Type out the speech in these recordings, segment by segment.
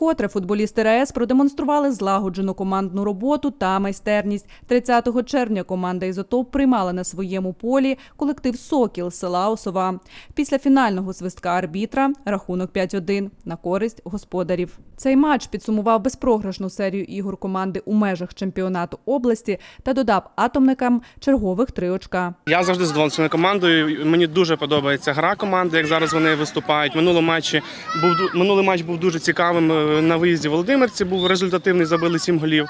Вкотре футболісти РАЕС продемонстрували злагоджену командну роботу та майстерність. 30 червня команда Ізотоп приймала на своєму полі колектив Сокіл села Осова. Після фінального свистка арбітра рахунок 5-1 на користь господарів. Цей матч підсумував безпрограшну серію ігор команди у межах чемпіонату області та додав атомникам чергових три очка. Я завжди задоволений своєю командою. Мені дуже подобається гра команди, як зараз вони виступають. Минулий матч був минулий матч був дуже цікавим. На виїзді в Володимирці був результативний, забили сім голів.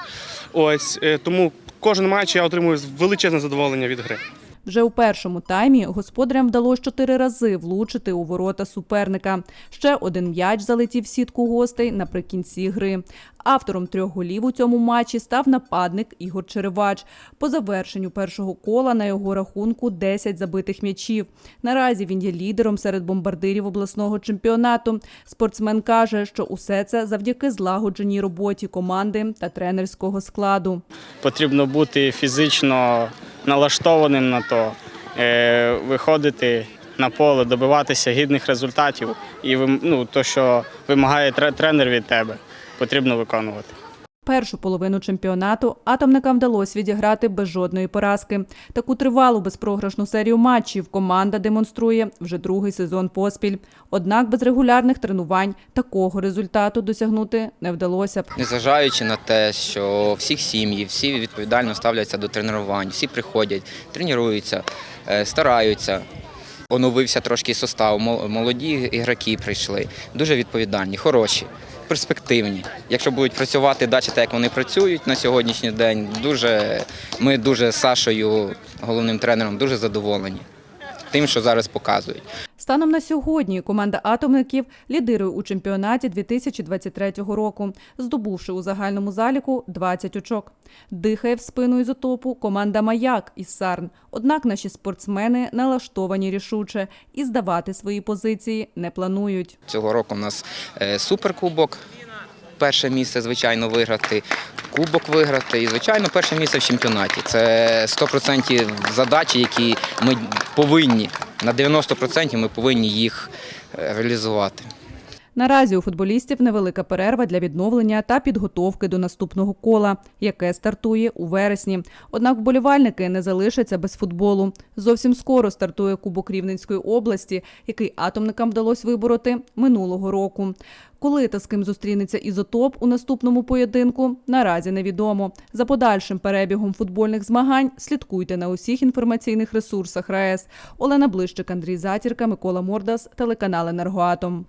Ось е, тому кожен матч я отримую величезне задоволення від гри. Вже у першому таймі господарям вдалося чотири рази влучити у ворота суперника. Ще один м'яч залетів в сітку гостей наприкінці гри. Автором трьох голів у цьому матчі став нападник Ігор Черевач. По завершенню першого кола на його рахунку 10 забитих м'ячів. Наразі він є лідером серед бомбардирів обласного чемпіонату. Спортсмен каже, що усе це завдяки злагодженій роботі команди та тренерського складу. потрібно бути фізично налаштованим на то, е, виходити на поле, добиватися гідних результатів. І ну, то, що вимагає тренер від тебе, потрібно виконувати. Першу половину чемпіонату атомникам вдалося відіграти без жодної поразки. Таку тривалу безпрограшну серію матчів команда демонструє вже другий сезон поспіль. Однак без регулярних тренувань такого результату досягнути не вдалося б. Незважаючи на те, що всіх сім'ї, всі відповідально ставляться до тренувань, всі приходять, тренуються, е, стараються. Оновився трошки состав, молоді ігроки прийшли, дуже відповідальні, хороші, перспективні. Якщо будуть працювати далі, так як вони працюють на сьогоднішній день, дуже, ми дуже з Сашою, головним тренером, дуже задоволені тим, що зараз показують. Станом на сьогодні команда атомників лідирує у чемпіонаті 2023 року, здобувши у загальному заліку 20 очок. Дихає в спину ізотопу команда Маяк із Сарн. Однак наші спортсмени налаштовані рішуче і здавати свої позиції не планують. Цього року у нас е, суперкубок. Перше місце, звичайно, виграти, кубок виграти і, звичайно, перше місце в чемпіонаті. Це 100% задачі, які ми повинні, на 90% ми повинні їх е, реалізувати. Наразі у футболістів невелика перерва для відновлення та підготовки до наступного кола, яке стартує у вересні. Однак вболівальники не залишаться без футболу. Зовсім скоро стартує Кубок Рівненської області, який атомникам вдалося вибороти минулого року. Коли та з ким зустрінеться ізотоп у наступному поєдинку, наразі невідомо. За подальшим перебігом футбольних змагань слідкуйте на усіх інформаційних ресурсах РаЕС. Олена Блищик, Андрій Затірка, Микола Мордас, телеканал Енергоатом.